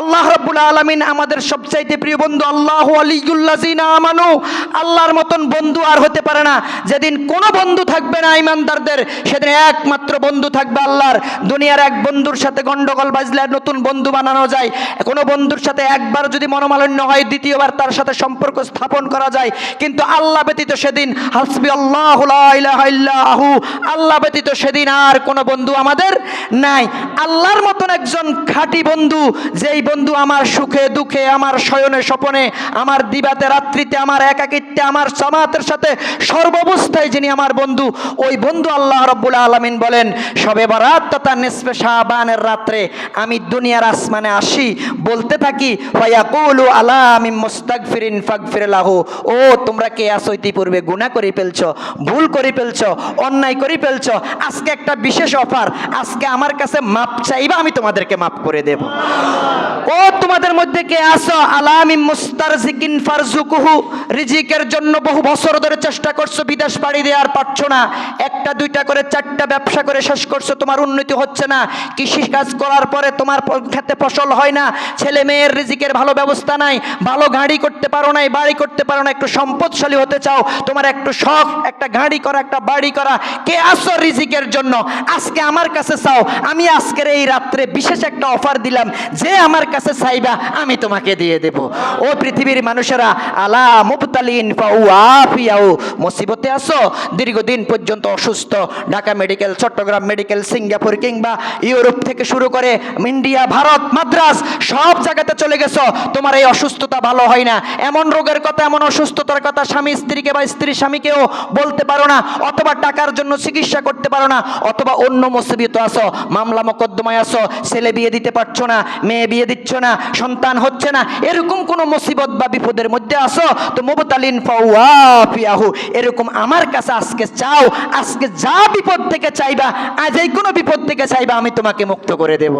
আল্লাহ রব্বুল আলমিন আমাদের সবচাইতে প্রিয় বন্ধু আল্লাহ আলিগুল্লাজিনা আমানু, আল্লাহর মতন বন্ধু আর হতে পারে না। যেদিন কোনো বন্ধু থাকবে না ইমানদারদের সেদিন একমাত্র বন্ধু থাকবে আল্লাহর। দুনিয়ার এক বন্ধুর সাথে গন্ডগোল বাজলে নতুন বন্ধু বানানো যায়। কোনো বন্ধুর সাথে একবার যদি মনোমালিন্য হয়, দ্বিতীয়বার তার সাথে সম্পর্ক স্থাপন করা যায়। কিন্তু আল্লাহ ব্যতীত সেদিন হাসবি আল্লাহ আহু আল্লাহ ব্যতীত সেদিন আর কোনো বন্ধু আমাদের নাই। আল্লাহর মতন একজন খাঁটি বন্ধু, যেই বন্ধু, আমার সুখে, দুঃখে, আমার শয়নে, স্বপনে, আমার দিবাতে, রাত্রিতে, আমার একাকিত্বে, আমার জামাতের সাথে, সর্বাবস্থায় যিনি আমার বন্ধু, ওই বন্ধু আল্লাহ রব্বুল আলমিন বলেন সবে বরাত তথা নিসফে শাহবানের রাত্রে আমি দুনিয়ার আসমানে আসি, বলতে থাকি, ফায়াকুলু আলা আমি মুস্তাক ফিরিন ফাক ফিরলাহু ও, তোমরা কে আসো ইতিপূর্বে? গুণা করে ফেলছ, ভুল করে ফেলছ, অন্যায় করে ফেলছ, আজকে একটা বিশেষ অফার, আজকে আমার কাছে মাপ চাইবা, আমি তোমাদেরকে মাপ করে দেব। ও তোমাদের মধ্যে কে আসো আলামি মুস্তার জিকিন ফারজুকুহু, রিজিকের জন্য বহু বছর ধরে চেষ্টা করছ, বিদেশ পাড়ি দেওয়ার পারছ না। একটা, দুইটা করে, চারটা ব্যবসা করে শেষ করছ, তোমার উন্নতি হচ্ছে না। কৃষি কাজ করার পরে তোমার খেতে ফসল হয় না। ছেলে মেয়ের রিজিকের ভালো ব্যবস্থা নাই, ভালো গাড়ি করতে পারো নাই, বাড়ি করতে পারো না, একটু সম্পদশালী হতে চাও, তোমার একটু শখ, একটা গাড়ি করা, একটা বাড়ি করা। কে আসো রিজিকের জন্য? আজকে আমার কাছে চাও, আমি আজকের এই রাত্রে বিশেষ একটা অফার দিলাম, যে আমার কাছে চাইবা, আমি তোমাকে দিয়ে দেব। ও পৃথিবীর মানুষেরা, আলা মুবতালিন ফাউ আফিয়াও মুসিবতে আসো দীর্ঘদিন পর্যন্ত অসুস্থ। Dhaka medical, Chattogram medical, Singapore কিংবা ইউরোপ থেকে শুরু করে ইন্ডিয়া, ভারত, মাদ্রাস, সব জায়গাতে চলে গেছো। তোমার এই অসুস্থতা ভালো হয় না। এমন রোগের কথা, এমন অসুস্থতার কথা স্বামী স্ত্রীকে বা স্ত্রী স্বামীকেও বলতে পারো না, অথবা টাকার জন্য চিকিৎসা করতে পারো না, অথবা অন্য মুসিবত আসো মামলা মোকদ্দমায় আসো ছেলে বিয়ে দিতে পারছ না, মেয়ে বিয়ে দিচ্ছ না, সন্তান হচ্ছে না, এরকম কোনো মুসিবত বা বিপদের মধ্যে আসো তো মুবতালিন ফাওয়াফিয়াহু, এরকম আমার কাছে আজকে চাও, আজকে যা বিপদ থেকে চাইবা, আজ এই কোনো বিপদ থেকে চাইবা, আমি তোমাকে মুক্ত করে দেব।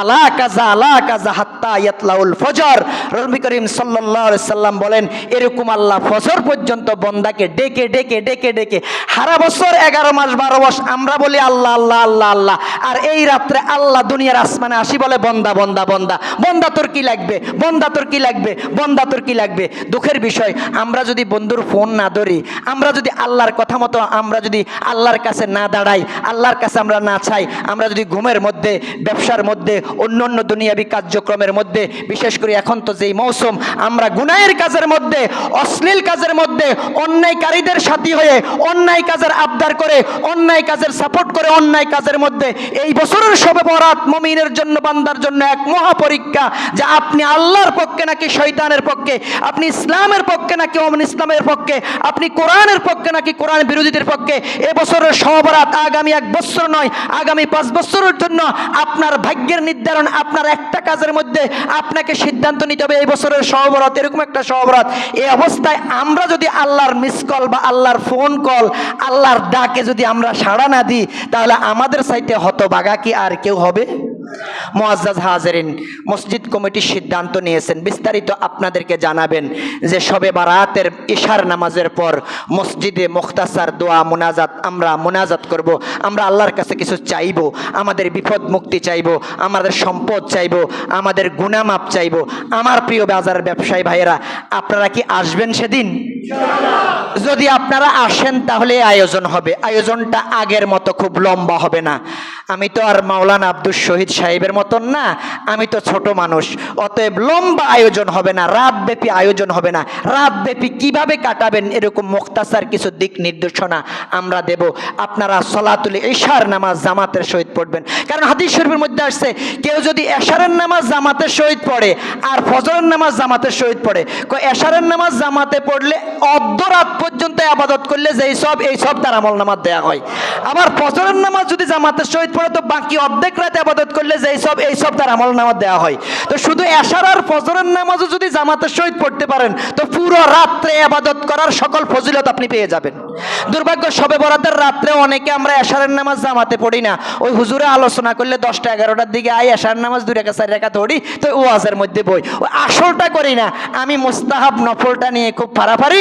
আলা কাজা আলা কাজা হাত্তা ইয়াতলাউল ফজর। রবি করিম আলাইহি সাল্লাম বলেন, এরকম আল্লাহ ফজর পর্যন্ত বন্দাকে ডেকে ডেকে ডেকে ডেকে, সারা বছর এগারো মাস, বারো মাস আমরা বলি আল্লাহ আল্লাহ আল্লাহ আল্লাহ, আর এই রাত্রে আল্লাহ দুনিয়ার আসমানে আসি বলে বন্দা বন্দা বন্দা। বন্দা তোর কি লাগবে? বন্দা তোর কি লাগবে? বন্দা তোর কি লাগবে? দুঃখের বিষয়, আমরা যদি বন্ধুর ফোন না ধরি, আমরা যদি আল্লাহর কথা মতো, আমরা যদি আল্লাহর কাছে না দাঁড়াই, আল্লাহর কাছে আমরা না চাই, আমরা যদি ঘুমের মধ্যে, ব্যবসার মধ্যে, অন্য অন্য দুনিয়াবী কার্যক্রমের মধ্যে, বিশেষ করে এখন তো যেই মৌসুম, আমরা গুনাহের কাজের মধ্যে, অশ্লীল কাজের মধ্যে, অন্যায়কারীদের সাথী হয়ে, অন্যায় কাজের আবদার করে, অন্যায় কাজের সাপোর্ট করে, অন্যায় কাজের মধ্যে, এই বছরের সবে বরাত মমিনের জন্য, বান্দার জন্য এক মহা পরীক্ষা যে আপনি আল্লাহর পক্ষে নাকি শৈতানের পক্ষে, আপনি ইসলামের পক্ষে নাকি অমন ইসলামের পক্ষে, আপনি কোরআনের পক্ষে নাকি কোরআন বিরোধীদের পক্ষে, এ বছরের সবরাত আগামী এক বছর নয়, আগামী পাঁচ বছরের জন্য আপনার ভাগ্যের নির্ধারণ, আপনার একটা কাজের মধ্যে আপনাকে সিদ্ধান্ত নিতে হবে, এই বছরের সহবরাত এরকম একটা সহবরাত এই অবস্থায় আমরা যদি আল্লাহর মিস কল বা আল্লাহর ফোন কল আল্লাহর ডাকে যদি আমরা সাড়া না দিই, তাহলে আমাদের সাইতে হতবাগা কি আর কেউ হবে? মোয়াজ্জাজ হাজারিন মসজিদ কমিটির সিদ্ধান্ত নিয়েছেন। বিস্তারিত আপনাদেরকে জানাবেন যে সবে বারাতের ইশার নামাজের পর মসজিদে মুখতাসার দোয়া, মোনাজাত, আমরা মোনাজাত করব, আমরা আল্লাহর কাছে কিছু চাইব, আমাদের বিপদ মুক্তি চাইব, আমাদের সম্পদ চাইব, আমাদের গুণামাপ চাইব। আমার প্রিয় বাজার ব্যবসায়ী ভাইয়েরা, আপনারা কি আসবেন সেদিন? যদি আপনারা আসেন, তাহলে আয়োজন হবে। আয়োজনটা আগের মতো খুব লম্বা হবে না। আমি তো আর মাওলানা আব্দুল শহীদ সাহেবের মতন না, আমি তো ছোট মানুষ। অতএব লম্বা আয়োজন হবে না, রাতব্যাপী আয়োজন হবে না। রাতব্যাপী কীভাবে কাটাবেন এরকম মুক্তাসার কিছু দিক নির্দেশনা আমরা দেব। আপনারা সলাতুল ইশার নামাজ জামাতের সহিত পড়বেন। কারণ হাদিস শরীফের মধ্যে আসছে, কেউ যদি এশারের নামাজ জামাতের সহিত পড়ে আর ফজরের নামাজ জামাতের সহিত পড়ে এশারের নামাজ জামাতে পড়লে অর্ধরাত পর্যন্ত আবাদত করলে যেই সব, এই সব তার আমল নামাজ দেওয়া হয়। আবার ফজরের নামাজ যদি জামাতের সহিত পড়ে, তো বাকি অর্ধেক রাতে আবাদত করলে যেই সব, এই সব তার আমল নামাজ দেওয়া হয়। তো শুধু এশার আর ফজরের নামাজও যদি জামাতের সহিত পড়তে পারেন, তো পুরো রাত্রে আবাদত করার সকল ফজিলত আপনি পেয়ে যাবেন। দুর্ভাগ্য সবে বরাতের রাত্রে অনেকে আমরা এশারের নামাজ জামাতে পড়ি না। ওই হুজুরে আলোচনা করলে দশটা, এগারোটার দিকে আই এশার নামাজ দুই রেখা, চার রেখা ধরি তো ওয়াজের মধ্যে বই। ওই আসলটা করি না, আমি মুস্তাহাব নফলটা নিয়ে খুব ফাড়াফাড়ি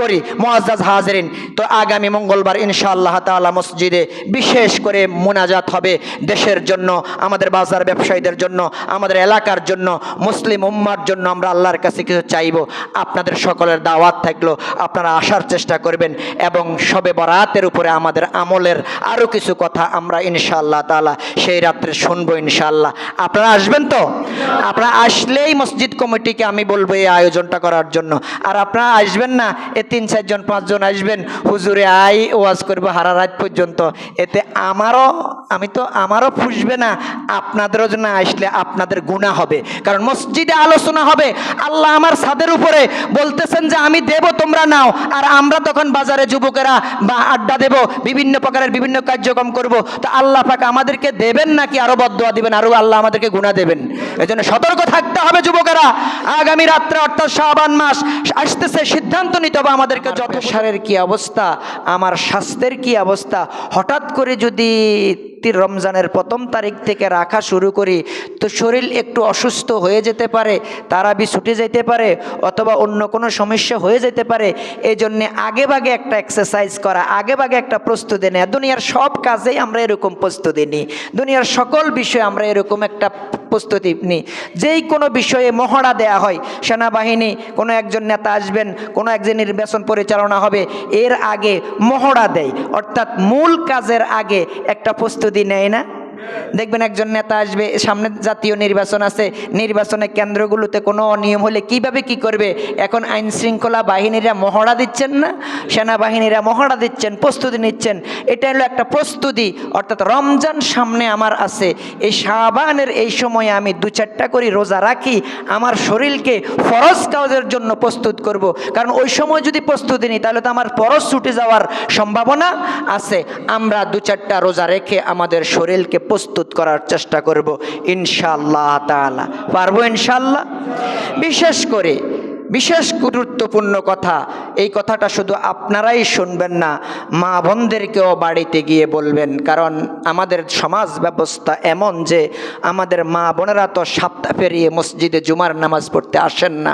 করি। মোয়াজ্জাজ হাজরিন, তো আগামী মঙ্গলবার ইনশাআল্লাহ তাআলা মসজিদে বিশেষ করে মোনাজাত হবে দেশের জন্য। আমাদের বাজার ব্যবসায়ীদের জন্য, আমাদের এলাকার জন্য, মুসলিম উম্মার জন্য আমরা আল্লাহর কাছে কিছু চাইব। আপনাদের সকলের দাওয়াত থাকল, আপনারা আসার চেষ্টা করবেন এবং সবে বরাতের উপরে আমাদের আমলের আরও কিছু কথা আমরা ইনশাআল্লাহ তাআলা সেই রাত্রে শুনব ইনশাআল্লাহ। আপনারা আসবেন তো? আপনারা আসলেই মসজিদ কমিটিকে আমি বলব এই আয়োজনটা করার জন্য। আর আপনারা আসবেন না, এ তিন চারজন পাঁচজন আসবেন, হুজুরে আই ওয়াজ করব হারা রাত পর্যন্ত। এতে আমারও, আমি তো আমারও ফুসবে না আপনাদেরও জন্য আসলে আপনাদের গুণা হবে। কারণ মসজিদে আলোচনা হবে। আল্লাহ আমার ছাদের উপরে বলতেছেন যে, আমি দেব, তোমরা নাও। আর আমরা তখন বাজারে যুবকেরা বা আড্ডা দেব, বিভিন্ন প্রকারের বিভিন্ন কার্যক্রম করব। তো আল্লাহ পাক আমাদেরকে দেবেন নাকি আরও বদোয়া দিবেন? আরও আল্লাহ আমাদেরকে গুণা দেবেন। এই জন্য সতর্ক থাকতে হবে যুবকেরা। আগামী রাত্রে, অর্থাৎ শাবান মাস, আসতেছে, সিদ্ধান্ত নিতে হবে আমাদেরকে যত সারের কি অবস্থা? আমার স্বাস্থ্যের কি অবস্থা? হঠাৎ করে যদি তি- রমজানের প্রথম তারিখ থেকে রাখা শুরু করি, তো শরীর একটু অসুস্থ হয়ে যেতে পারে, তারাবি ছুটে যেতে পারে, অথবা অন্য কোনো সমস্যা হয়ে যেতে পারে এই জন্যে আগে ভাগে একটা এক্সারসাইজ করা, আগে ভাগে একটা প্রস্তুতি নেওয়া দুনিয়ার সব কাজেই আমরা এরকম প্রস্তুতি নিই। দুনিয়ার সকল বিষয়ে আমরা এরকম একটা প্রস্তুতি নিই। যেই কোনো বিষয়ে মহড়া দেয়া হয়, সেনাবাহিনী, কোনো একজন নেতা আসবেন, কোনো একজন নির্বাচন পরিচালনা হবে, এর আগে মহড়া দেয়। অর্থাৎ মূল কাজের আগে একটা প্রস্তুতি নেয় না দেখবেন একজন নেতা আসবে, সামনে জাতীয় নির্বাচন আছে, নির্বাচনের কেন্দ্রগুলোতে কোনো অনিয়ম হলে কীভাবে কি করবে? এখন আইন শৃঙ্খলা বাহিনীরা মহড়া দিচ্ছেন না, সেনাবাহিনীরা মহড়া দিচ্ছেন, প্রস্তুতি নিচ্ছেন। এটা হলো একটা প্রস্তুতি, অর্থাৎ রমজান সামনে আমার আছে। এই শাবানের এই সময়ে আমি দু চারটা করে রোজা রাখি, আমার শরীরকে ফরজ কাজের জন্য প্রস্তুত করব। কারণ ওই সময় যদি প্রস্তুতি নিই, তাহলে তো আমার ফরজ ছুটে যাওয়ার সম্ভাবনা আছে। আমরা দু চারটা রোজা রেখে আমাদের শরীরকে প্রস্তুত করার চেষ্টা করব ইনশাআল্লাহ তাআলা। পারব ইনশাল্লাহ বিশেষ করে বিশেষ গুরুত্বপূর্ণ কথা, এই কথাটা শুধু আপনারাই শুনবেন না, মা বোনদেরকেও বাড়িতে গিয়ে বলবেন। কারণ আমাদের সমাজ ব্যবস্থা এমন যে, আমাদের মা বোনেরা তো সাপ্তাহ পেরিয়ে মসজিদে জুমার নামাজ পড়তে আসেন না।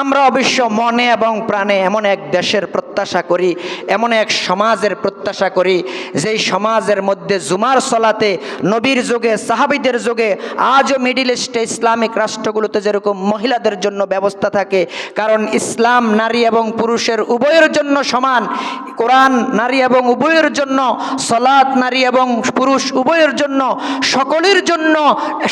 আমরা অবশ্য মনে এবং প্রাণে এমন এক দেশের প্রত্যাশা করি, এমন এক সমাজের প্রত্যাশা করি, যেই সমাজের মধ্যে জুমার সলাতে নবীর যুগে, সাহাবিদের যুগে, আজও মিডিল ইস্টে ইসলামিক রাষ্ট্রগুলোতে যেরকম মহিলাদের জন্য ব্যবস্থা থাকে কারণ ইসলাম নারী এবং পুরুষের উভয়ের জন্য সমান। কোরআন নারী এবং উভয়ের জন্য, সলাৎ নারী এবং পুরুষ উভয়ের জন্য, সকলের জন্য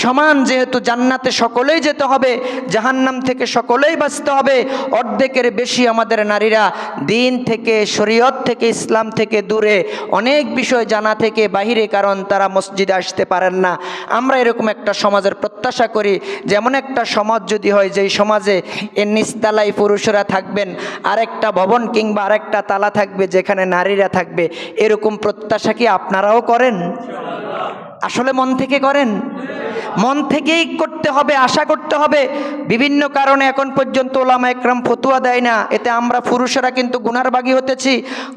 সমান যেহেতু জান্নাতে সকলেই যেতে হবে, জাহান্নাম থেকে সকলেই বাঁচতে হবে। অর্ধেকের বেশি আমাদের নারীরা দিন থেকে, শরীয়ত থেকে, ইসলাম থেকে দূরে অনেক বিষয় জানা থেকে বাহিরে কারণ তারা মসজিদে আসতে পারেন না। আমরা এরকম একটা সমাজের প্রত্যাশা করি, যেমন একটা সমাজ যদি হয়, যেই সমাজে এর নিস্তালাই পুরুষরা থাকবেন, আরেকটা ভবন কিংবা আরেকটা তালা থাকবে যেখানে নারীরা থাকবে। এরকম প্রত্যাশা কি আপনারাও করেন? আসলে মন থেকে করেন? মন থেকেই করতে হবে, আশা করতে হবে। বিভিন্ন কারণে এখন পর্যন্ত ওলামা একরাম ফতুয়া দেয় না। এতে আমরা পুরুষেরা কিন্তু গুনারবাগি হতেছি।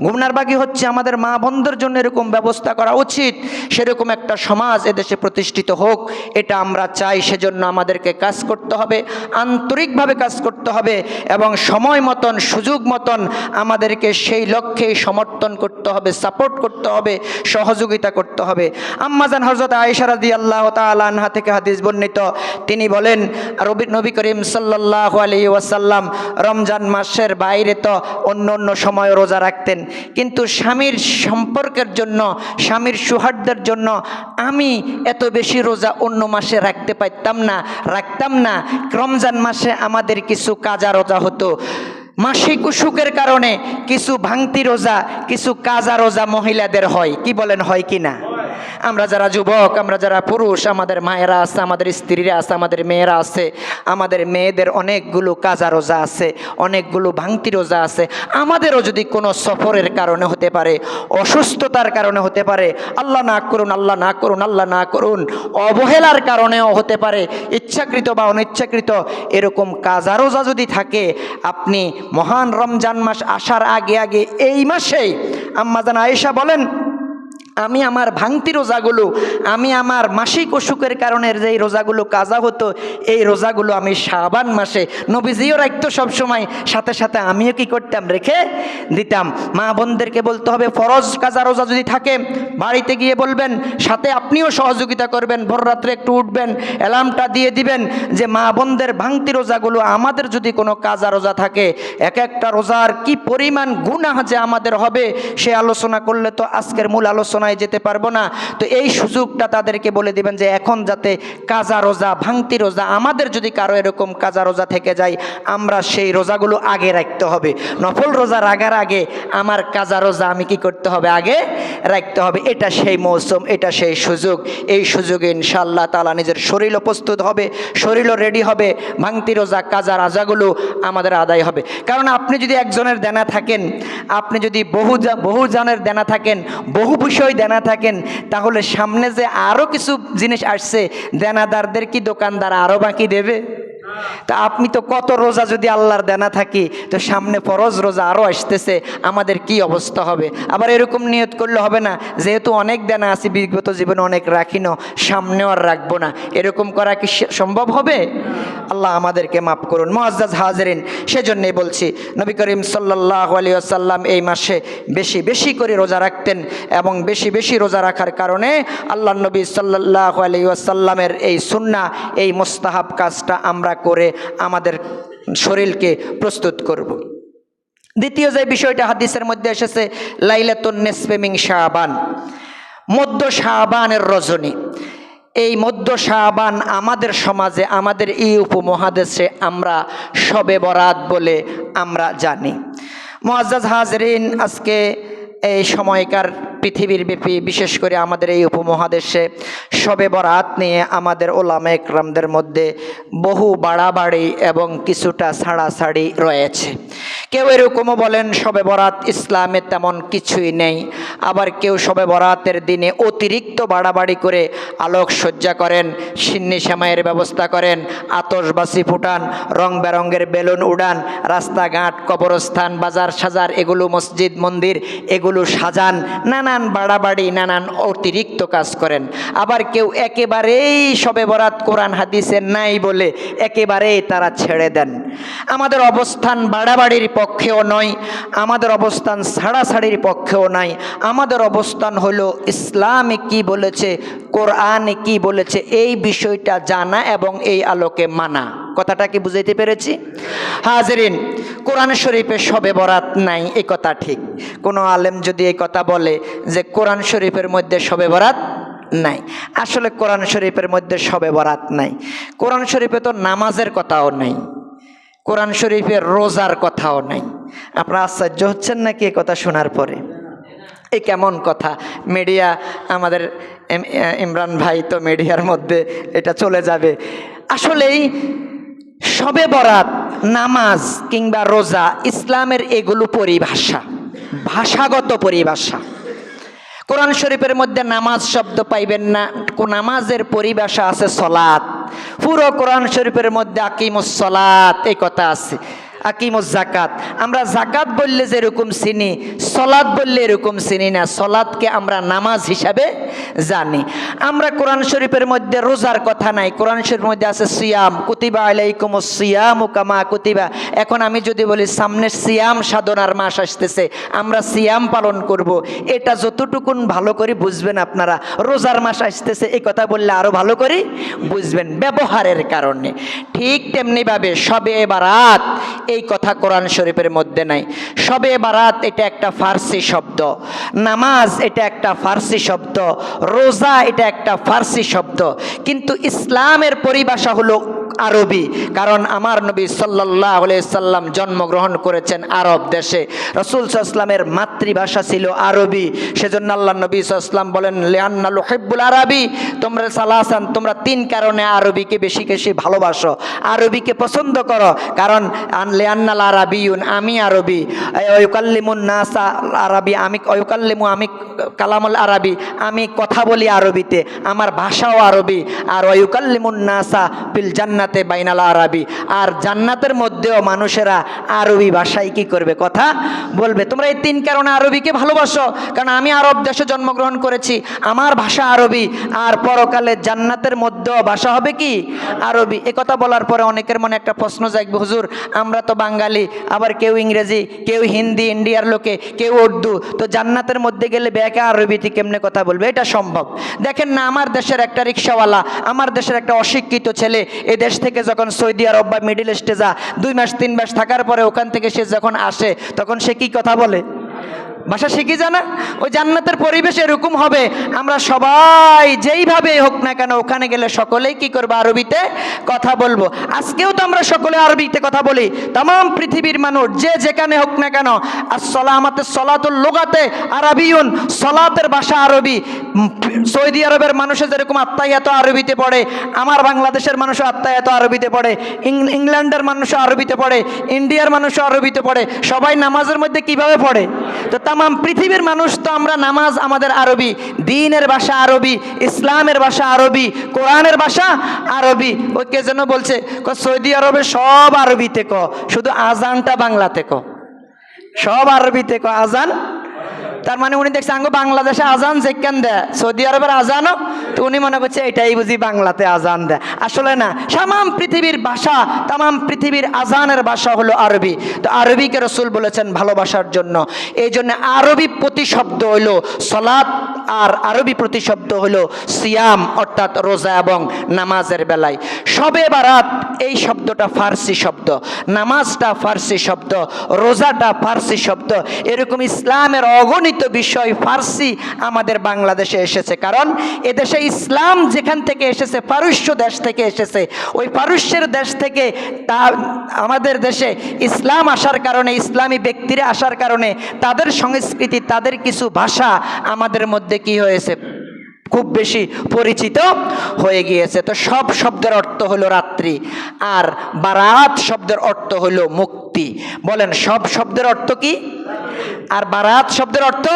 গুনারবাগি হচ্ছে আমাদের মা বোনদের জন্য এরকম ব্যবস্থা করা উচিত। সেরকম একটা সমাজ এদেশে প্রতিষ্ঠিত হোক, এটা আমরা চাই। সেজন্য আমাদেরকে কাজ করতে হবে, আন্তরিকভাবে কাজ করতে হবে এবং সময় মতন, সুযোগ মতন আমাদেরকে সেই লক্ষ্যে সমর্থন করতে হবে সাপোর্ট করতে হবে, সহযোগিতা করতে হবে। আম্মাজান হজরত আয়েশারাদি আল্লাহ তালাহা থেকে হাদিস বর্ণিত। তিনি বলেন, রবি, নবী করিম সাল্লাহ আলী ওয়াসাল্লাম রমজান মাসের বাইরে তো অন্য অন্য সময় রোজা রাখতেন। কিন্তু স্বামীর সম্পর্কের জন্য, স্বামীর সুহার্দের জন্য আমি এত বেশি রোজা অন্য মাসে রাখতে পারতাম না, রাখতাম না। রমজান মাসে আমাদের কিছু কাজা রোজা হতো। মাসিক অসুখের কারণে কিছু ভাঙতি রোজা, কিছু কাজা রোজা মহিলাদের হয়। কি বলেন, হয় কি না? আমরা যারা যুবক, আমরা যারা পুরুষ, আমাদের মায়েরা আছে, আমাদের স্ত্রীরা আছে, আমাদের মেয়েরা আছে, আমাদের মেয়েদের অনেকগুলো কাজা রোজা আছে, অনেকগুলো ভাঙতি রোজা আছে। আমাদেরও যদি কোনো সফরের কারণে হতে পারে, অসুস্থতার কারণে হতে পারে, আল্লাহ না করুন, আল্লাহ না করুন, আল্লাহ না করুন, অবহেলার কারণেও হতে পারে, ইচ্ছাকৃত বা অনিচ্ছাকৃত, এরকম কাজা রোজা যদি থাকে, আপনি মহান রমজান মাস আসার আগে আগে এই মাসেই আম্মাজান আয়েশা বলেন আমি আমার ভাঙতি রোজাগুলো, আমি আমার মাসিক অসুখের কারণে যে রোজাগুলো কাজা হতো, এই রোজাগুলো আমি শাবান মাসে, নবীজিও রাখতো সবসময়। সাথে সাথে আমিও কি করতাম? রেখে দিতাম। মা বোনদেরকে বলতে হবে, ফরজ কাজা রোজা যদি থাকে, বাড়িতে গিয়ে বলবেন, সাথে আপনিও সহযোগিতা করবেন, ভোর রাত্রে একটু উঠবেন, অ্যালার্মটা দিয়ে দিবেন যে, মা বোনদের ভাঙতি রোজাগুলো আমাদের যদি কোনো কাজা রোজা থাকে, এক একটা রোজার কি পরিমাণ গুণা যে আমাদের হবে, সে আলোচনা করলে তো আজকের মূল আলোচনায় যেতে পারব না। তো এই সুযোগটা তাদেরকে বলে দিবেন যে, এখন যাতে কাজা রোজা, ভাঙতি রোজা, আমাদের যদি কারও এরকম কাজা রোজা থেকে যায়, আমরা সেই রোজাগুলো আগে রাখতে হবে। নফল রোজা রাখার আগে আমার কাজা রোজা আমি কি করতে হবে? আগে রাখতে হবে। এটা সেই মৌসুম, এটা সেই সুযোগ। এই সুযোগে ইনশাল্লাহ তালা নিজের শরীরও প্রস্তুত হবে, শরীরও রেডি হবে, ভাঙতি রোজা, কাজা রাজাগুলো আমাদের আদায় হবে। কারণ আপনি যদি একজনের দেনা থাকেন, আপনি যদি বহু জা- বহু জনের দেনা থাকেন, বহু বিষয় দেনা থাকেন, তাহলে সামনে যে আরও কিছু জিনিস আসছে, দেনাদারদের কি দোকানদার আরও বাকি দেবে? তা আপনি তো কত রোজা যদি আল্লাহর দেনা থাকি, তো সামনে ফরজ রোজা আরও আসতেছে, আমাদের কি অবস্থা হবে? আবার এরকম নিয়ত করলে হবে না, যেহেতু অনেক দেনা আছে, বিগত জীবনে অনেক রাখি না সামনেও আর রাখব না। এরকম করা কি সম্ভব হবে? আল্লাহ আমাদেরকে মাফ করুন। মোয়াজ্জাজ হাজরিন, সেজন্যই বলছি, নবী করিম সাল্লাহ আলী আসাল্লাম এই মাসে বেশি বেশি করে রোজা রাখতেন এবং বেশি বেশি রোজা রাখার কারণে আল্লাহ নবী সাল্লাহ আলী আসাল্লামের এই সুন্না এই মোস্তাহাব কাজটা আমরা করে আমাদের শরীরকে প্রস্তুত করব। দ্বিতীয় যে বিষয়টা হাদিসের মধ্যে এসেছে, লাইলাতুন নেসপেমিং শাহবান মধ্য শাহবানের রজনী এই মধ্য শাহবান আমাদের সমাজে, আমাদের এই উপমহাদেশে আমরা সবে বরাত বলে আমরা জানি মোয়াজ্জাজ হাজরিন, আজকে এই সময়কার পৃথিবীর ব্যাপী, বিশেষ করে আমাদের এই উপমহাদেশে সবে বরাত নিয়ে আমাদের ওলামা একরামদের মধ্যে বহু বাড়াবাড়ি এবং কিছুটা ছাড়াছাড়ি রয়েছে। কেউ এরকমও বলেন, সবে বরাত ইসলামে তেমন কিছুই নেই। আবার কেউ সবে বরাতের দিনে অতিরিক্ত বাড়াবাড়ি করে আলোক সজ্জা করেন, সিন্নি সেমাইয়ের ব্যবস্থা করেন আতসবাসি ফুটান রং বেরঙ্গের বেলুন উড়ান, রাস্তাঘাট, কবরস্থান, বাজার সাজার, এগুলো মসজিদ, মন্দির, এগুলো সাজান, নানান বাড়াবাড়ি, নানান অতিরিক্ত কাজ করেন। আবার কেউ একেবারেই সবে বরাত কোরআন হাদিসের নাই বলে একেবারেই তারা ছেড়ে দেন। আমাদের অবস্থান বাড়াবাড়ির পক্ষেও নয়, আমাদের অবস্থান ছাড়াছাড়ির পক্ষেও নাই আমাদের অবস্থান হলো ইসলামে কি বলেছে, কোরআনে কি বলেছে, এই বিষয়টা জানা এবং এই আলোকে মানা। কথাটা কি বুঝাইতে পেরেছি? হাজরিন, কোরআন শরীফে সবে বরাত নাই, এই কথা ঠিক। কোনো আলেম যদি এই কথা বলে যে কোরআন শরীফের মধ্যে সবে বরাত নাই, আসলে কোরআন শরীফের মধ্যে সবে বরাত নাই। কোরআন শরীফে তো নামাজের কথাও নেই। কোরআন শরীফের রোজার কথাও নাই। আপনারা আশ্চর্য হচ্ছেন নাকি এই কথা শোনার পরে? এই কেমন কথা? মিডিয়া আমাদের ইমরান ভাই তো মিডিয়ার মধ্যে এটা চলে যাবে। আসলেই সবে বরাত, নামাজ কিংবা রোজা ইসলামের এগুলো পরিভাষা, ভাষাগত পরিভাষা। কোরআন শরীফের মধ্যে নামাজ শব্দ পাইবেন না, নামাজের পরিভাষা আছে সলাৎ। পুরো কোরআন শরীফের মধ্যে আকিমুসলাত এই কথা আছে। আকিমুস জাকাত আমরা জাকাত বললে যেরকম চিনি সলাদ বললে এরকম চিনি না সলাদকে আমরা নামাজ হিসাবে জানি। আমরা কোরআন শরীফের মধ্যে রোজার কথা নাই, কোরআন শরীফের মধ্যে আছে সিয়াম, কুতিবা আলাইকুম সিয়াম কামা কুতিবা। এখন আমি যদি বলি সামনে সিয়াম সাধনার মাস আসতেছে, আমরা সিয়াম পালন করব। এটা যতটুকুন ভালো করে বুঝবেন আপনারা, রোজার মাস আসতেছে, এই কথা বললে আরও ভালো করে বুঝবেন, ব্যবহারের কারণে। ঠিক তেমনিভাবে সবে বারাত, এই কথা কোরআন শরীফের মধ্যে নাই। সবে বারাত এটা একটা ফার্সি শব্দ। নামাজ এটা একটা ফার্সি শব্দ। রোজা এটা একটা ফার্সি শব্দ। কিন্তু ইসলামের পরিভাষা হলো আরবি। কারণ আমার নবী সাল্লাহ সাল্লাম জন্মগ্রহণ করেছেন আরব দেশে। রসুল সাল্লামের মাতৃভাষা ছিল আরবি। সেজন্য আল্লাহ নবী সাল্লাম বলেন লিয়ান্নাল হেব্বুল আরবি। তোমরা সালাসান, তোমরা তিন কারণে আরবিকে বেশি বেশি ভালোবাসো। আরবিকে পছন্দ করো, কারণ আন লিয়ান্নাল আরবিউন, আমি আরবি। ওয়ুকাল্লিমুন নাসা আরবি, আমি, ওয়ুকাল্লিমু আমি কালামুল আরবি। আমি কথা বলি আরবিতে, আমার ভাষাও আরবি। আর ওয়ুকাল্লিমুন নাসা ফিল জান্নাত জান্নাতে বাইনাল আরবি। আর জান্নাতের মধ্যেও মানুষেরা আরবি ভাষায় কি করবে কথা বলবে? তোমরা এই তিন কারণে আরবিকে ভালোবাসো। কারণ আমি আরব দেশে জন্মগ্রহণ করেছি, আমার ভাষা আরবি। আর পরকালে জান্নাতের মধ্যেও ভাষা হবে কি? আরবি। এ কথা বলার পরে অনেকের মনে একটা প্রশ্ন জাগবে, হুজুর, আমরা তো বাঙালি, আবার কেউ ইংরেজি, কেউ হিন্দি, ইন্ডিয়ার লোকে, কেউ উর্দু। তো জান্নাতের মধ্যে গেলে ব্যাকে আরবিতে কেমনে কথা বলবে? এটা সম্ভব। দেখেন না, আমার দেশের একটা রিক্সাওয়ালা, আমার দেশের একটা অশিক্ষিত ছেলে, এ দেশ থেকে যখন সৌদি আরব বা মিডিল ইস্টে যা দুই মাস, তিন মাস থাকার পরে ওখান থেকে সে যখন আসে, তখন সে কি কথা বলে? ভাষা শিখি জানা ওই জান্নাতের পরিবেশ এরকম হবে। আমরা সবাই যেইভাবে হোক না কেন ওখানে গেলে সকলেই কি করব? আরবিতে কথা বলব। আজকেও তো আমরা সকলে আরবিতে কথা বলি। তাম পৃথিবীর মানুষ, যে যেখানে হোক না কেন আর সলা আমাদের সলাতুল লোগাতে আরবিউন সলাতের ভাষা আরবি। সৌদি আরবের মানুষের যেরকম আত্মায়াত আরবিতে পড়ে, আমার বাংলাদেশের মানুষও আত্মায়াত আরবিতে পড়ে ইংল্যান্ডের মানুষও আরবিতে পড়ে, ইন্ডিয়ার মানুষও আরবিতে পড়ে, সবাই নামাজের মধ্যে কীভাবে পড়ে? তো পৃথিবীর মানুষ তো আমরা নামাজ আমাদের আরবি, দিনের ভাষা আরবি, ইসলামের ভাষা আরবি, কোরআনের ভাষা আরবি। ওই কে যেন বলছে, ক সৌদি আরবে সব আরবিতে ক, শুধু আজানটা বাংলাতে ক। সব আরবিতে ক, আজান তার মানে উনি দেখছে, আঙ্গ বাংলাদেশে আজান যেখান দেয় সৌদি আরবের আজানও? তো উনি মনে করছে, এটাই বুঝি বাংলাতে আজান দেয় আসলে না, সামাম পৃথিবীর ভাষা, তামাম পৃথিবীর আজানের ভাষা হলো আরবি। তো আরবিকে রসুল বলেছেন ভালোবাসার জন্য। এই জন্য আরবি প্রতিশব্দ হলো সলাৎ আর আরবি প্রতিশব্দ হলো সিয়াম, অর্থাৎ রোজা এবং নামাজের বেলায়। সবে বারাত এই শব্দটা ফার্সি শব্দ, নামাজটা ফার্সি শব্দ, রোজাটা ফার্সি শব্দ। এরকম ইসলামের অগণিত বিষয় ফার্সি আমাদের বাংলাদেশে এসেছে। কারণ এদেশে ইসলাম যেখান থেকে এসেছে, পারস্য দেশ থেকে এসেছে, ওই পারস্যের দেশ থেকে তা, আমাদের দেশে ইসলাম আসার কারণে, ইসলামী ব্যক্তিরা আসার কারণে তাদের সংস্কৃতি, তাদের কিছু ভাষা আমাদের মধ্যে কি হয়েছে? খুব বেশি পরিচিত হয়ে গিয়েছে। তো সব শব্দের অর্থ হলো রাত্রি, আর বারাত শব্দের অর্থ হলো মুক্তি। বলেন, সব শব্দের অর্থ কি? আর বারাত শব্দের অর্থ?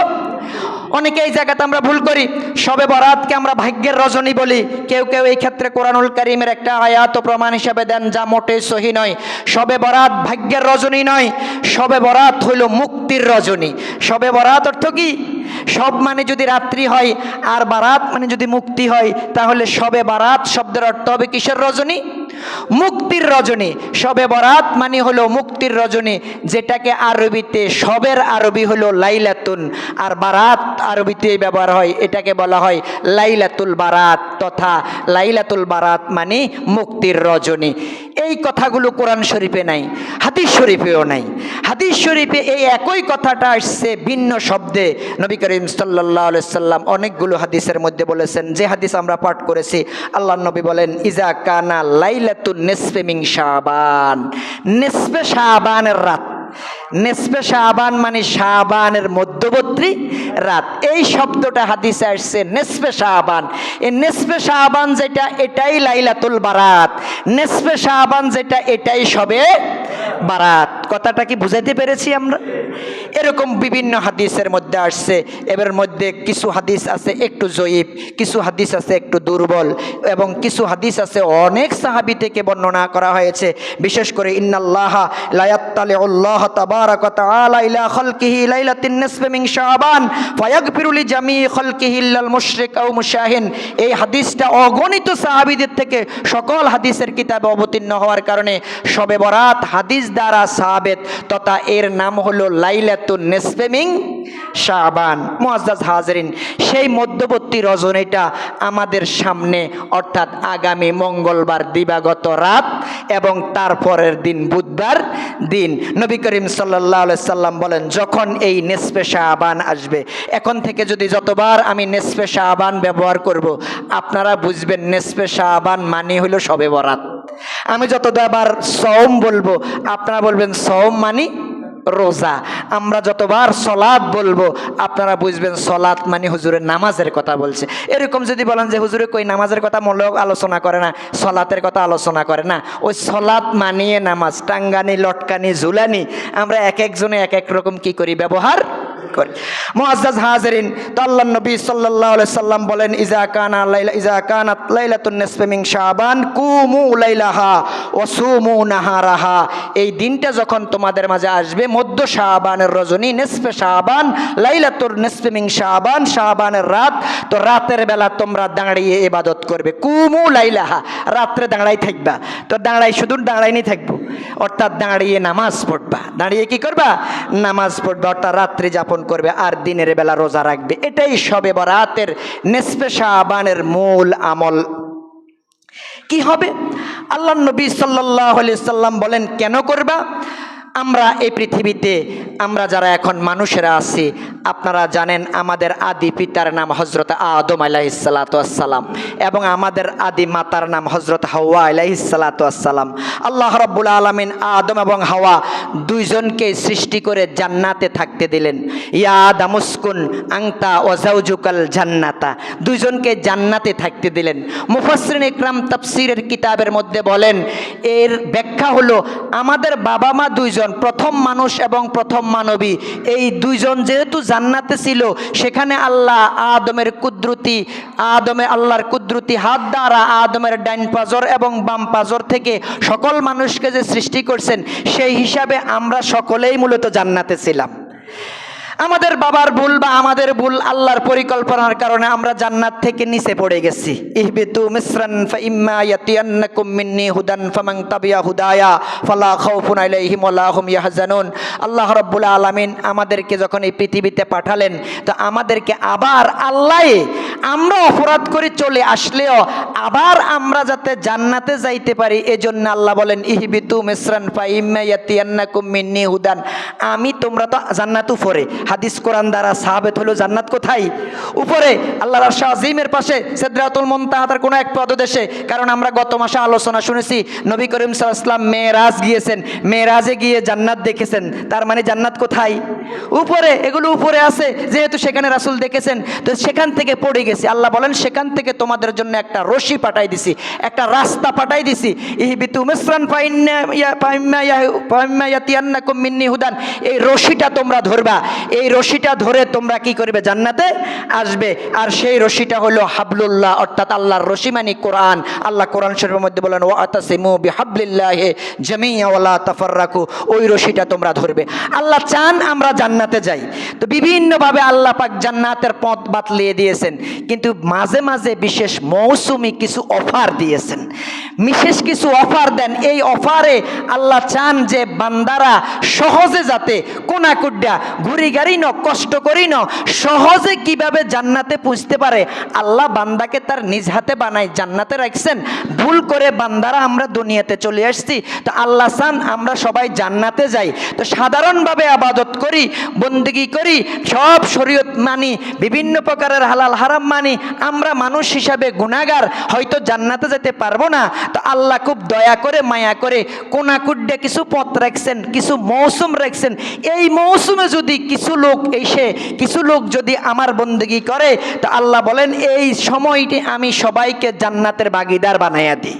অনেকে এই জায়গাতে আমরা ভুল করি। সবে বরাতকে আমরা ভাগ্যের রজনী বলি। কেউ কেউ এই ক্ষেত্রে কোরআনুল করিমের একটা আয়াত প্রমাণ হিসাবে দেন, যা মোটে সহি নয়। সবে বরাত ভাগ্যের রজনী নয়। সবে বরাত হইল মুক্তির রজনী। সবে বরাত অর্থ কি? সব মানে যদি রাত্রি হয় আর বারাত মানে যদি মুক্তি হয়, তাহলে সবে বারাত শব্দের অর্থ হবে কিসের রজনী? মুক্তির রজনী। সবে বরাত মানে হলো মুক্তির রজনী, যেটাকে আরবিতে সবের আরবি হলো লাইলাতুন, আর বারাত আরবিতে ব্যবহার হয়, এটাকে বলা হয় লাইলাতুল বারাত, তথা লাইলাতুল বারাত মানে মুক্তির রজনী। এই কথাগুলো কোরআন শরীফে নাই, হাদিস শরীফেও নাই। হাদিস শরীফে এই একই কথাটা আসছে ভিন্ন শব্দে। নবী করিম সাল্লাহ সাল্লাম অনেকগুলো হাদিসের মধ্যে বলেছেন, যে হাদিস আমরা পাঠ করেছি, আল্লাহ নবী বলেন, ইজা কানা লাইলাতুন নেসফে মিং শাবান। নেসফে শাবানের রাত নেসফে শাহবান মানে শাহবানের মধ্যবর্তী রাত। এই শব্দটা হাদিসে আসছে নেসপে শাহবান এই নেসপে শাহবান যেটা, এটাই লাইলাতুল বারাত। নেসপে শাহবান যেটা, এটাই সবে বারাত। কথাটা কি বুঝাইতে পেরেছি আমরা? এরকম বিভিন্ন হাদিসের মধ্যে আসছে। এবার মধ্যে কিছু হাদিস আছে একটু জয়ীব কিছু হাদিস আছে একটু দুর্বল এবং কিছু হাদিস আছে অনেক সাহাবি থেকে বর্ণনা করা হয়েছে। বিশেষ করে, ইন্নাল্লাহ লায়াত্তালে আল্লাহ তাবারাক তাআলা ইলা খালকিহি লাইলাতিন জামি খালকিহি ইল্লাল মুশরিক আও মুশাহিন। এই হাদিসটা অগণিত সাহাবীদের থেকে সকল হাদিসের কিতাবে অবতীর্ণ হওয়ার কারণে শবে বরাত হাদিস দ্বারা সাহাবেত তথা এর নাম হলো লাইলাতুন নিসফি মিন শাবান। মুআজ্জাজ হাজরিন, সেই মধ্যবর্তী রজনীটা আমাদের সামনে, অর্থাৎ আগামী মঙ্গলবার দিবাগত রাত এবং তারপরের দিন বুধবার দিন। নবী করিম সাল্লাহ সাল্লাম বলেন, যখন এই নেসপে শাহবান আসবে, এখন থেকে যদি যতবার আমি নেসপে শাহবান ব্যবহার করব, আপনারা বুঝবেন নেসপে শাহবান মানে হলো সবে বরাত। আমি যত দেবার সওম বলব আপনারা বলবেন সওম মানি রোজা। আমরা যতবার সলাদ বলব, আপনারা বুঝবেন সলাদ মানে হুজুরের নামাজের কথা বলছে। এরকম যদি বলেন যে, হুজুরে, কই নামাজের কথা মূলক আলোচনা করে না, সলাতের কথা আলোচনা করে না? ওই সলাদ মানিয়ে নামাজ, টাঙ্গানি, লটকানি, ঝুলানি, আমরা এক একজনে এক এক রকম কি করি, ব্যবহার করি। মুআজ্জাজ হাজিরিন, তো নবী আলাইহি সাল্লাম বলেন ইজা কানা লাইলা ইজা কানাত লাইলাতুন নিসফি মিন শাবান, কুমু লাইলাহা সুমু নাহারাহা। এই দিনটা যখন তোমাদের মাঝে আসবে মধ্য শাবানের রজনী, নিসফে শাবান, লাইলাতুর নিসফি মিন শাবান, শাবানের রাত, তো রাতের বেলা তোমরা দাঁড়িয়ে এবাদত করবে। কুমু লাইলাহা, রাত্রে দাঁড়াই থাকবা। তো দাঁড়াই, শুধু দাঁড়াইনি থাকব। অর্থাৎ দাঁড়িয়ে নামাজ পড়বা। দাঁড়িয়ে কি করবা? নামাজ পড়বে, অর্থাৎ রাত্রি যাপন করবে আর দিনের বেলা রোজা রাখবে। এটাই সবে বরাতের নেসপে শাবানের মূল আমল। কি হবে? আল্লাহ নবী সাল্লাহ সাল্লাম বলেন, কেন করবা? আমরা এই পৃথিবীতে, আমরা যারা এখন মানুষেরা আছি, আপনারা জানেন আমাদের আদি পিতার নাম হজরত আদম আলাইসালাতাম এবং আমাদের আদি মাতার নাম হজরত হাওয়া আলাইসালাতাম আল্লাহ রব্বুল আলমিন আদম এবং হাওয়া দুইজনকে সৃষ্টি করে জান্নাতে থাকতে দিলেন। ইয়া দামুস্কুন আংতা ওজাউজুকাল জান্নাতা। দুইজনকে জান্নাতে থাকতে দিলেন। মুফাসরিন ইকরাম তাফসিরের কিতাবের মধ্যে বলেন, এর ব্যাখ্যা হলো, আমাদের বাবা মা দুইজন প্রথম মানুষ এবং প্রথম মানবী। এই দুইজন যেহেতু জান্নাতে ছিল, সেখানে আল্লাহ আদমের কুদরতি, আদমে আল্লাহর কুদরতি হাত দ্বারা আদমের ডাইন পাজর এবং বাম পাজর থেকে সকল মানুষকে যে সৃষ্টি করছেন, সেই হিসাবে আমরা সকলেই মূলত জান্নাতে ছিলাম। আমাদের বাবার ভুল বা আমাদের ভুল আল্লাহর পরিকল্পনার কারণে আমরা জান্নাত থেকে নিচে পড়ে গেছি। ইহবিতু মিসরান ফাইম্মা ইয়াতিয়ান্নাকুম মিন্নি হুদান ফামান তাবিয়া হুদায়া, ফালা খাউফুন আলাইহিম ওয়ালা হুম ইয়াহজানুন। আল্লাহ রাব্বুল আলামিন আমাদেরকে যখন এই পৃথিবীতে পাঠালেন, তো আমাদেরকে আবার আল্লাহ আমরা অপরাধ করে চলে আসলেও আবার আমরা যাতে জান্নাতে যাইতে পারি, এজন্য আল্লাহ বলেন, ইহবিতু মিসরান ফাইম্মা ইয়াতিয়ান্নাকুম মিন্নি হুদান। আমি তোমরা তো জান্নাত উপরে। হাদিস কোরআন দ্বারা সাহাবেত হলো জান্নাত কোথায়? উপরে আল্লাহ রাশা আজিমের পাশে সেদ্রাতুল মন্তাহাতার কোনো এক পদদেশে। কারণ আমরা গত মাসে আলোচনা শুনেছি, নবী করিম সাল্লাম মেয়েরাজ গিয়েছেন, মেয়েরাজে গিয়ে জান্নাত দেখেছেন। তার মানে জান্নাত কোথায়? উপরে, এগুলো উপরে আছে, যেহেতু সেখানে রাসুল দেখেছেন, তো সেখান থেকে পড়ে গেছি। আল্লাহ বলেন, সেখান থেকে তোমাদের জন্য একটা রশি পাঠাই দিছি, একটা রাস্তা পাঠাই দিছি। ইহিবিতু মিসরান ফাইন্না ইয়া ফাইম্মা ইয়া ফাইম্মা মিন্নি হুদান। এই রশিটা তোমরা ধরবা। এই রশিটা ধরে তোমরা কি করবে? জান্নাতে আসবে। আর সেই রশিটা হলো হাবলুল্লাহ, অর্থাৎ আল্লাহর রশি মানে কোরআন। আল্লাহ কোরআন শরীফের মধ্যে বলেন ও আতাসিমু বিহাবলিল্লাহে তাফাররাকু। ওই রশিটা তোমরা ধরবে। আল্লাহ চান আমরা জান্নাতে যাই। তো বিভিন্নভাবে আল্লাহ পাক জান্নাতের পথ বাতলিয়ে দিয়েছেন। কিন্তু মাঝে মাঝে বিশেষ মৌসুমি কিছু অফার দিয়েছেন। বিশেষ কিছু অফার দেন। এই অফারে আল্লাহ চান যে বান্দারা সহজে যাতে কোনাকুড্ডা ঘুরি গাড়ি ন, কষ্ট করি ন, সহজে কীভাবে জান্নাতে পুষতে পারে? আল্লাহ বান্দাকে তার নিজ হাতে বানাই জান্নাতে রাখছেন। ভুল করে বান্দারা আমরা দুনিয়াতে চলে আসছি। তো আল্লাহ চান আমরা সবাই জান্নাতে যাই। তো সাধারণভাবে আবাদত করি, বন্দিগি করি, সব শরীয়ত মানি, বিভিন্ন প্রকারের হালাল হারাম মানি, আমরা মানুষ হিসাবে গুণাগার হয়তো জান্নাতে যেতে পারব না। তো আল্লাহ খুব দয়া করে, মায়া করে কোনাকুড্ডে কিছু পথ রাখছেন, কিছু মৌসুম রাখছেন। এই মৌসুমে যদি কিছু লোক এসে, কিছু লোক যদি আমার বন্দিগি করে, তো আল্লাহ বলেন, এই সময়টি আমি সবাইকে জান্নাতের বাগিদার বানাইয়া দিই।